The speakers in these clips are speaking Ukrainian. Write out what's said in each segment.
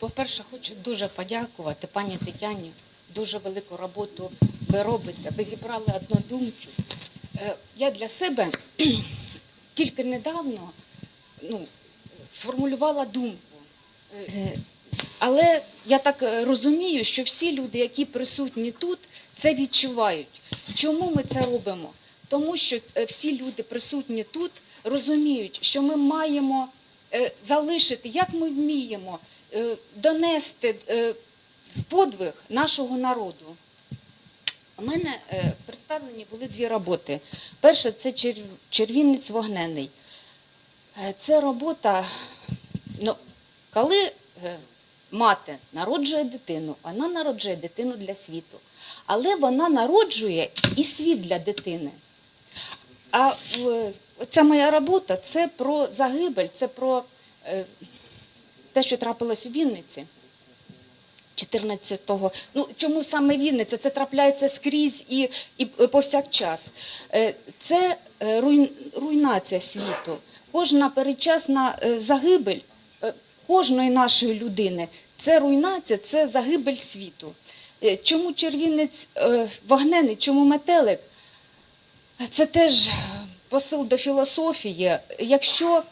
По-перше, хочу дуже подякувати пані Тетяні. Дуже велику роботу ви робите. Ви зібрали однодумців. Е, Я для себе тільки недавно ну, сформулювала думку. Е, Але я так е, розумію, що всі люди, які присутні тут, це відчувають. Чому ми це робимо? Тому що всі люди присутні тут розуміють, що ми маємо залишити, як ми вміємо, донести е, подвиг нашого народу. У мене е, представлені були дві роботи. Перша це червінець вогнений. Е, Це робота, ну, коли е, мати народжує дитину, вона народжує дитину для світу. Але вона народжує і світ для дитини. А ця моя робота це про загибель, це про е, те, що трапилось у Вінниці. 14-го. Ну, чому саме Вінниця? Це трапляється скрізь і, і повсякчас. Е, Це е, руйнація світу. Кожна передчасна е, загибель кожної нашої людини це руйнація, це загибель світу. Чому червінець вогнений, чому метелик? Це теж посил до філософії. Якщо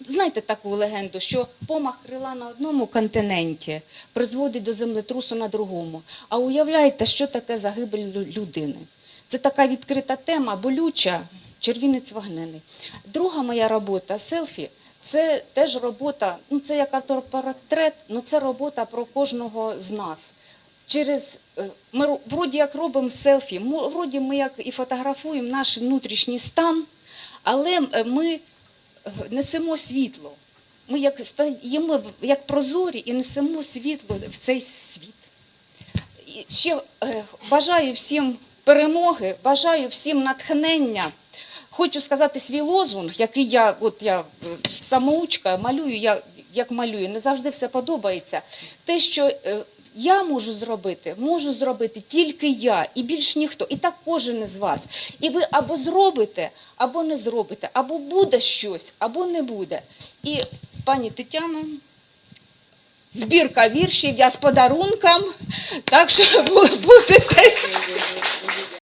знаєте таку легенду, що помах крила на одному континенті призводить до землетрусу на другому. А уявляєте, що таке загибель людини? Це така відкрита тема, болюча, червінець вогнений. Друга моя робота селфі. Це теж робота, ну це як автопортрет, ну це робота про кожного з нас через е, ми вроді як робимо селфі, вроді ми як і фотографуємо наш внутрішній стан, але е, ми е, несемо світло. Ми як стаємо як прозорі і несемо світло в цей світ. І ще е, бажаю всім перемоги, бажаю всім натхнення. Хочу сказати свій лозунг, який я, от я е, самоучка, малюю, я як малюю, не завжди все подобається. Те, що е, я можу зробити, можу зробити тільки я і більш ніхто. І так кожен із вас. І ви або зробите, або не зробите, або буде щось, або не буде. І пані Тетяна. збірка віршів, я з подарунком, так що бу- будете.